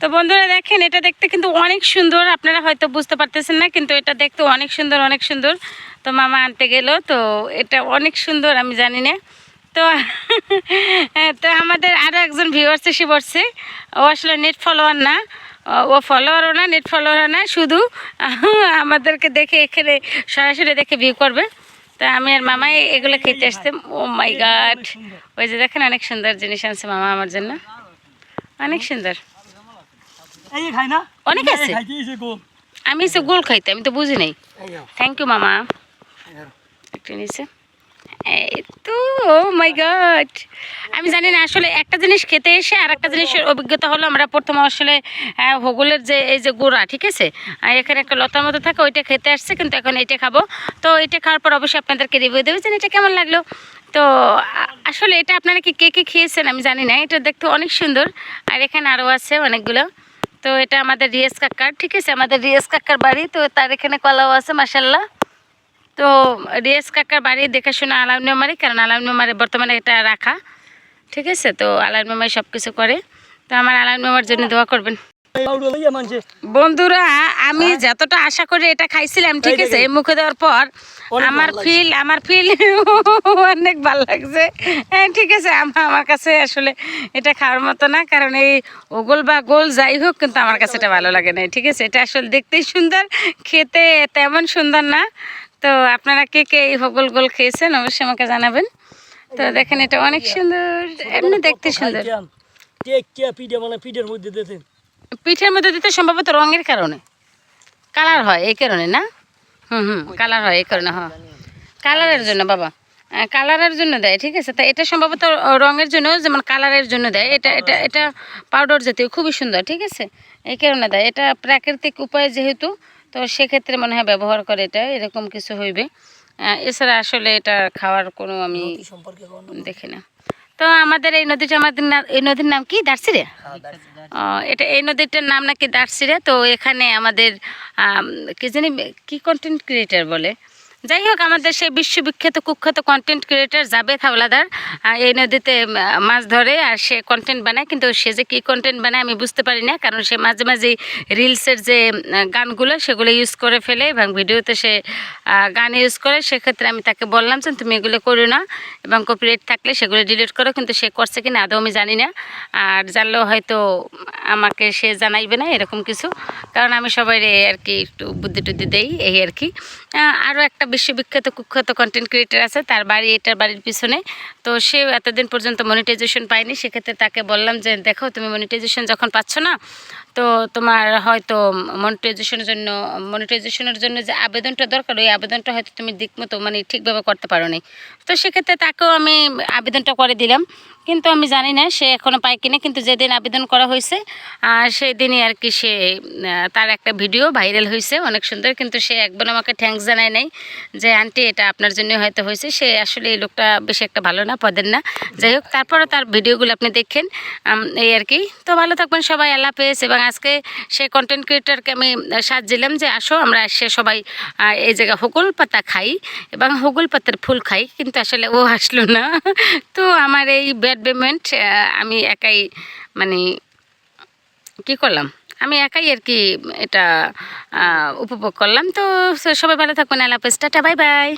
তো বন্ধুরা দেখেন এটা দেখতে কিন্তু অনেক সুন্দর। আপনারা হয়তো বুঝতে পারতেছেন না কিন্তু এটা দেখতে অনেক সুন্দর অনেক সুন্দর। তো মামা আনতে গেল তো এটা অনেক সুন্দর আমি জানি না। তো হ্যাঁ, তো আমাদের আরও একজন ভিউয়ার্স এসে পড়ছে। ও আসলে নেট ফলোয়ার না। ও- ফলোয়ারও না নেট ফলোয়ারও না শুধু আমাদেরকে দেখে এখানে সরাসরি দেখে ভিউ করবে। তা আমি আর মামা এগুলো খেতে আসতে ও মাই গাড ওই যে দেখেন অনেক সুন্দর জিনিস আনছে মামা আমার জন্য। অনেক সুন্দর। অনেক আছে। আমি এসে গোল খাইতে আমি তো বুঝি নাই। থ্যাংক ইউ মামা। এই নিচে। এই তো মাই গড আমি জানি না আসলে একটা জিনিস খেতে এসে আর একটা জিনিসের অভিজ্ঞতা হলো আমরা প্রথমে আসলে হোগলের যে এই যে গোড়া ঠিক আছে? এখানে একটা লতার মতো থাকে ওইটা খেতে আসছে কিন্তু এখন এইটা খাব। তো এটা খাওয়ার পর অবশ্যই আপনাদেরকে রিভিউ দেবে যে এটা কেমন লাগল? তো আসলে এটা আপনারা কি কে কে খেয়েছেন আমি জানি না, এটা দেখতে অনেক সুন্দর। আর এখানে আরও আছে অনেকগুলো। তো এটা আমাদের রিয়াজ কাকার, ঠিক আছে? আমাদের রিয়াজ কাকার বাড়ি, তো তার এখানে কলাও আছে মাসাল্লাহ তো রিয়াজ কাকার বাড়ি দেখাশোনা আলাম মেমারি কারণ আলাম মেমারি বর্তমানে এটা রাখা। ঠিক আছে? তো আলাম মেমারি সব কিছু করে। তো আমার আলাম মেমার জন্য দোয়া করবেন। বন্ধুরা আমি যতটা আশা করে এটা খাইছিলাম ঠিক আছে? এই মুখে দেওয়ার পর আমার ফিল আমার ফিল অনেক ভালো লাগছে। হ্যাঁ ঠিক আছে আমার আমার কাছে আসলে এটা খাওয়ার মতো না কারণ এই ওগোল বা গোল যাই হোক কিন্তু আমার কাছে এটা ভালো লাগে না ঠিক আছে? এটা আসলে দেখতেই সুন্দর খেতে তেমন সুন্দর না। তো আপনারা কে কে এই হোগল গোল খেয়েছেন অবশ্যই আমাকে জানাবেন। তো দেখেন এটা অনেক সুন্দর এমনি দেখতে সুন্দর। পিঠে মানে পিঠের মধ্যে দিতেন। পিঠের মধ্যে দিতে সম্ভবত রঙের কারণে। কালার হয় এই কারণে না? হুম হুম কালার হয় এই কারণে হ্যাঁ। কালারের জন্য বাবা। কালারের জন্য দেয় ঠিক আছে? তা এটা সম্ভবত রঙের জন্য যেমন কালারের জন্য দেয়। এটা এটা এটা পাউডার জাতীয় খুবই সুন্দর ঠিক আছে? এই কারণে দেয়। এটা প্রাকৃতিক উপায় যেহেতু তো সেক্ষেত্রে মনে হয় ব্যবহার করে এটা এরকম কিছু হইবে। এছাড়া আসলে এটা খাওয়ার কোনো আমি সম্পর্কে দেখি না। তো আমাদের এই নদীটা আমাদের এই নদীর নাম কি? দার্সিরে? ও, এটা এই নদীটার নাম নাকি দার্সিরে? তো এখানে আমাদের আম, কি জানি কি কন্টেন্ট ক্রিয়েটার বলে? যাই হোক, আমাদের সেই বিশ্ববিখ্যাত কুখ্যাত কন্টেন্ট ক্রিয়েটার জাবেদ হাওলাদার এই নদীতে মাছ ধরে আর সে কন্টেন্ট বানায়, কিন্তু সে যে কী কন্টেন্ট বানায় আমি বুঝতে পারি না, কারণ সে মাঝে মাঝে রিলসের যে গানগুলো সেগুলো ইউজ করে ফেলে এবং ভিডিওতে সে গান ইউজ করে, সেক্ষেত্রে আমি তাকে বললাম যে, তুমি এগুলো করো না এবং কপিরাইট থাকলে সেগুলো ডিলিট করো, কিন্তু সে করছে কি না আদৌ আমি জানি না। আর জানলেও হয়তো আমাকে সে জানাইবে না, এরকম কিছু। কারণ আমি সবাই আর কি একটু বুদ্ধি টুদ্ধি দেই, এই আর কি। আরও একটা বিশ্ববিখ্যাত কুখ্যাত কন্টেন্ট ক্রিয়েটার আছে, তার বাড়ি, এটার বাড়ির পিছনে। তো সে এতদিন পর্যন্ত মনিটাইজেশন পায়নি, সেক্ষেত্রে তাকে বললাম যে, দেখো, তুমি মনিটাইজেশন যখন পাচ্ছ না, তো তোমার হয়তো মনিটাইজেশনের জন্য মনিটাইজেশনের জন্য যে আবেদনটা দরকার, ওই আবেদনটা হয়তো তুমি দিক মতো মানে ঠিকভাবে করতে পারো নি তো সেক্ষেত্রে তাকেও আমি আবেদনটা করে দিলাম। কিন্তু আমি জানি না, সে এখনও পায় কিনা, কিন্তু যেদিন আবেদন করা হয়েছে, আর সেই দিনই আর কি সে তার একটা ভিডিও ভাইরাল হয়েছে, অনেক সুন্দর, কিন্তু সে একবার আমাকে থ্যাঙ্কস জানায় নাই যে, আন্টি, এটা আপনার জন্য হয়তো হয়েছে। সে আসলে এই লোকটা বেশি একটা ভালো না, পদের না। যাই হোক তারপরে তার ভিডিওগুলো আপনি দেখেন এই আর কি। তো ভালো থাকবেন সবাই, আল্লাহ হাফেজ। এবং আজকে সে কন্টেন্ট ক্রিয়েটারকে আমি সাথ দিলাম যে, আসো, আমরা সে সবাই এই জায়গায় হকুল পাতা খাই এবং হকুল পাতার ফুল খাই। কিন্তু আসলে ও আসলো না। তো আমার এই ব্যাড পেমেন্ট আমি একাই মানে কি করলাম? আমি একাই আর কি এটা উপভোগ করলাম। তো সবাই ভালো থাকবেন। আল্লাহ হাফেজ। Bye bye.